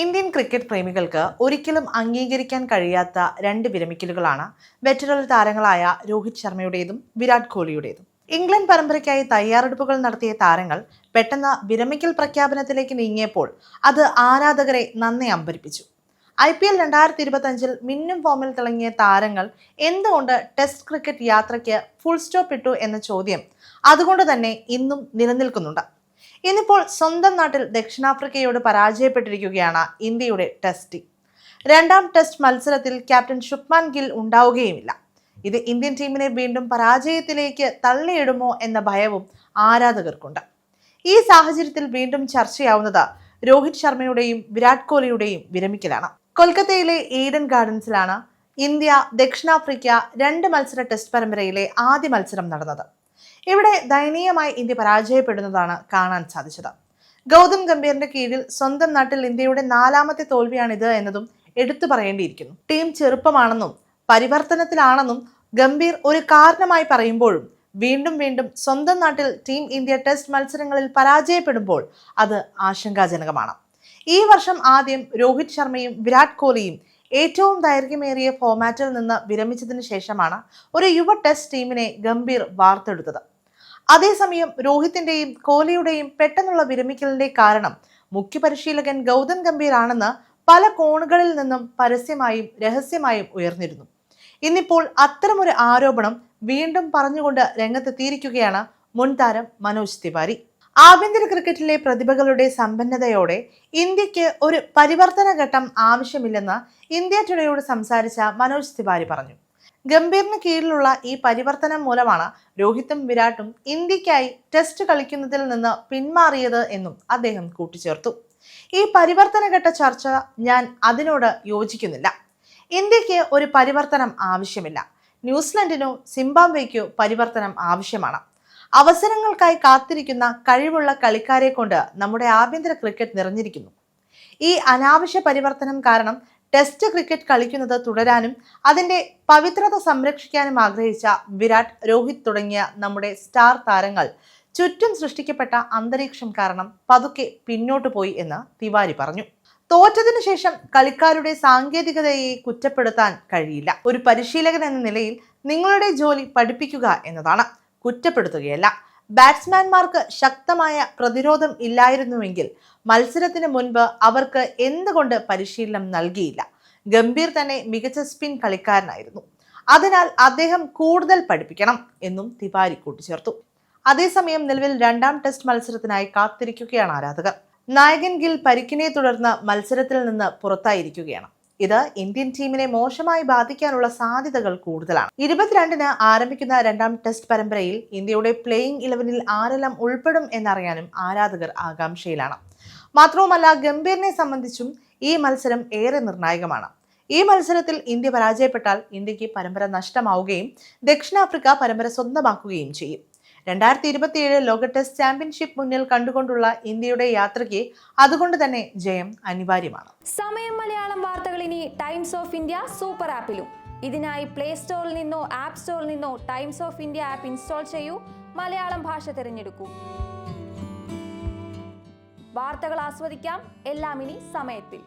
Indian cricket പ്രേമികൾക്ക് ഒരിക്കലും അംഗീകരിക്കാൻ കഴിയാത്ത രണ്ട് വിരമിക്കലുകളാണ് വെറ്ററൽ താരങ്ങളായ രോഹിത് ശർമ്മയുടേതും വിരാട് കോഹ്ലിയുടേതും. ഇംഗ്ലണ്ട് പരമ്പരയ്ക്കായി തയ്യാറെടുപ്പുകൾ നടത്തിയ താരങ്ങൾ പെട്ടെന്ന് വിരമിക്കൽ പ്രഖ്യാപനത്തിലേക്ക് നീങ്ങിയപ്പോൾ അത് ആരാധകരെ നന്നെ അമ്പരിപ്പിച്ചു. ഐ പി എൽ രണ്ടായിരത്തി ഇരുപത്തി അഞ്ചിൽ മിന്നും ഫോമിൽ തിളങ്ങിയ താരങ്ങൾ എന്തുകൊണ്ട് ടെസ്റ്റ് ക്രിക്കറ്റ് യാത്രയ്ക്ക് ഫുൾ സ്റ്റോപ്പ് ഇട്ടു എന്ന ചോദ്യം അതുകൊണ്ട് തന്നെ ഇന്നും നിലനിൽക്കുന്നുണ്ട്. ഇന്നിപ്പോൾ സ്വന്തം നാട്ടിൽ ദക്ഷിണാഫ്രിക്കയോട് പരാജയപ്പെട്ടിരിക്കുകയാണ് ഇന്ത്യയുടെ ടെസ്റ്റ് രണ്ടാം ടെസ്റ്റ് മത്സരത്തിൽ ക്യാപ്റ്റൻ ശുഭ്മാൻ ഗിൽ ഉണ്ടാവുകയുമില്ല. ഇത് ഇന്ത്യൻ ടീമിനെ വീണ്ടും പരാജയത്തിലേക്ക് തള്ളിയിടുമോ എന്ന ഭയവും ആരാധകർക്കുണ്ട്. ഈ സാഹചര്യത്തിൽ വീണ്ടും ചർച്ചയാവുന്നത് രോഹിത് ശർമ്മയുടെയും വിരാട് കോഹ്ലിയുടെയും വിരമിക്കലാണ്. കൊൽക്കത്തയിലെ ഈഡൻ ഗാർഡൻസിലാണ് ഇന്ത്യ ദക്ഷിണാഫ്രിക്ക രണ്ട് മത്സര ടെസ്റ്റ് പരമ്പരയിലെ ആദ്യ മത്സരം നടന്നത്. ഇവിടെ ദയനീയമായി ഇന്ത്യ പരാജയപ്പെടുന്നതാണ് കാണാൻ സാധിച്ചത്. ഗൗതം ഗംഭീറിന്റെ കീഴിൽ സ്വന്തം നാട്ടിൽ ഇന്ത്യയുടെ നാലാമത്തെ തോൽവിയാണിത് എന്നതും എടുത്തു പറയേണ്ടിയിരിക്കുന്നു. ടീം ചെറുപ്പമാണെന്നും പരിവർത്തനത്തിലാണെന്നും ഗംഭീർ ഒരു കാരണമായി പറയുമ്പോഴും വീണ്ടും വീണ്ടും സ്വന്തം നാട്ടിൽ ടീം ഇന്ത്യ ടെസ്റ്റ് മത്സരങ്ങളിൽ പരാജയപ്പെടുമ്പോൾ അത് ആശങ്കാജനകമാണ്. ഈ വർഷം ആദ്യം രോഹിത് ശർമ്മയും വിരാട് കോഹ്ലിയും ഏറ്റവും ദൈർഘ്യമേറിയ ഫോർമാറ്റിൽ നിന്ന് വിരമിച്ചതിന് ശേഷമാണ് ഒരു യുവ ടെസ്റ്റ് ടീമിനെ ഗംഭീർ വാർത്തെടുത്തത്. അതേസമയം രോഹിത്തിന്റെയും കോഹ്ലിയുടെയും പെട്ടെന്നുള്ള വിരമിക്കലിന്റെ കാരണം മുഖ്യ പരിശീലകൻ ഗൗതം ഗംഭീർ ആണെന്ന് പല കോണുകളിൽ നിന്നും പരസ്യമായും രഹസ്യമായും ഉയർന്നിരുന്നു. ഇന്നിപ്പോൾ അത്തരമൊരു ആരോപണം വീണ്ടും പറഞ്ഞുകൊണ്ട് രംഗത്തെത്തിയിരിക്കുകയാണ് മുൻ താരം മനോജ് തിവാരി. ആഭ്യന്തര ക്രിക്കറ്റിലെ പ്രതിഭകളുടെ സമ്പന്നതയോടെ ഇന്ത്യയ്ക്ക് ഒരു പരിവർത്തന ഘട്ടം ആവശ്യമില്ലെന്ന് ഇന്ത്യ ടുഡേയോട് സംസാരിച്ച മനോജ് തിവാരി പറഞ്ഞു. ഗംഭീറിന് കീഴിലുള്ള ഈ പരിവർത്തനം മൂലമാണ് രോഹിത്തും വിരാട്ടും ഇന്ത്യക്കായി ടെസ്റ്റ് കളിക്കുന്നതിൽ നിന്ന് പിന്മാറിയത് എന്നും അദ്ദേഹം കൂട്ടിച്ചേർത്തു. ഈ പരിവർത്തനഘട്ട ചർച്ച ഞാൻ അതിനോട് യോജിക്കുന്നില്ല. ഇന്ത്യയ്ക്ക് ഒരു പരിവർത്തനം ആവശ്യമില്ല. ന്യൂസിലൻഡിനോ സിംബാബ്വേക്കോ പരിവർത്തനം ആവശ്യമാണ്. അവസരങ്ങൾക്കായി കാത്തിരിക്കുന്ന കഴിവുള്ള കളിക്കാരെ കൊണ്ട് നമ്മുടെ ആഭ്യന്തര ക്രിക്കറ്റ് നിറഞ്ഞിരിക്കുന്നു. ഈ അനാവശ്യ പരിവർത്തനം കാരണം ടെസ്റ്റ് ക്രിക്കറ്റ് കളിക്കുന്നത് തുടരാനും അതിന്റെ പവിത്രത സംരക്ഷിക്കാനും ആഗ്രഹിച്ച വിരാട് രോഹിത് തുടങ്ങിയ നമ്മുടെ സ്റ്റാർ താരങ്ങൾ ചുറ്റും സൃഷ്ടിക്കപ്പെട്ട അന്തരീക്ഷം കാരണം പതുക്കെ പിന്നോട്ടു പോയി എന്ന് തിവാരി പറഞ്ഞു. തോറ്റതിനു ശേഷം കളിക്കാരുടെ സാങ്കേതികതയെ കുറ്റപ്പെടുത്താൻ കഴിയില്ല. ഒരു പരിശീലകൻ എന്ന നിലയിൽ നിങ്ങളുടെ ജോലി പഠിപ്പിക്കുക എന്നതാണ്. കുറ്റപ്പെടുത്തുകയല്ല. ബാറ്റ്സ്മാൻമാർക്ക് ശക്തമായ പ്രതിരോധം ഇല്ലായിരുന്നുവെങ്കിൽ മത്സരത്തിന് മുൻപ് അവർക്ക് എന്തുകൊണ്ട് പരിശീലനം നൽകിയില്ല? ഗംഭീർ തന്നെ മികച്ച സ്പിൻ കളിക്കാരനായിരുന്നു. അതിനാൽ അദ്ദേഹം കൂടുതൽ പഠിപ്പിക്കണം എന്നും തിവാരി കൂട്ടിച്ചേർത്തു. അതേസമയം നിലവിൽ രണ്ടാം ടെസ്റ്റ് മത്സരത്തിനായി കാത്തിരിക്കുകയാണ് ആരാധകർ. നായകൻ ഗിൽ പരിക്കിനെ തുടർന്ന് മത്സരത്തിൽ നിന്ന് പുറത്തായിരിക്കുകയാണ്. ഇത് ഇന്ത്യൻ ടീമിനെ മോശമായി ബാധിക്കാനുള്ള സാധ്യതകൾ കൂടുതലാണ്. ഇരുപത്തിരണ്ടിന് ആരംഭിക്കുന്ന രണ്ടാം ടെസ്റ്റ് പരമ്പരയിൽ ഇന്ത്യയുടെ പ്ലേയിംഗ് ഇലവനിൽ ആരെല്ലാം ഉൾപ്പെടും എന്നറിയാനും ആരാധകർ ആകാംക്ഷയിലാണ്. മാത്രവുമല്ല ഗംഭീറിനെ സംബന്ധിച്ചും ഈ മത്സരം ഏറെ നിർണായകമാണ്. ഈ മത്സരത്തിൽ ഇന്ത്യ പരാജയപ്പെട്ടാൽ ഇന്ത്യയ്ക്ക് പരമ്പര നഷ്ടമാവുകയും ദക്ഷിണാഫ്രിക്ക പരമ്പര സ്വന്തമാക്കുകയും ചെയ്യും. രണ്ടായിരത്തി ഇരുപത്തിയേഴ് ലോക ടെസ്റ്റ് ചാമ്പ്യൻഷിപ്പ് മുന്നിൽ കണ്ടുകൊണ്ടുള്ള ഇന്ത്യയുടെ യാത്രയ്ക്ക് അതുകൊണ്ട് തന്നെ ജയം അനിവാര്യമാണ്. സമയം മലയാളം വാർത്തകൾ ഇനി ടൈംസ് ഓഫ് ഇന്ത്യ സൂപ്പർ ആപ്പിലും. ഇതിനായി പ്ലേ സ്റ്റോറിൽ നിന്നോ ആപ്പ് സ്റ്റോറിൽ നിന്നോ Times of India app install ചെയ്യൂ. മലയാളം ഭാഷ തിരഞ്ഞെടുക്കൂ. വാർത്തകൾ ആസ്വദിക്കാം. എല്ലാം ഇനി സമയത്തിൽ.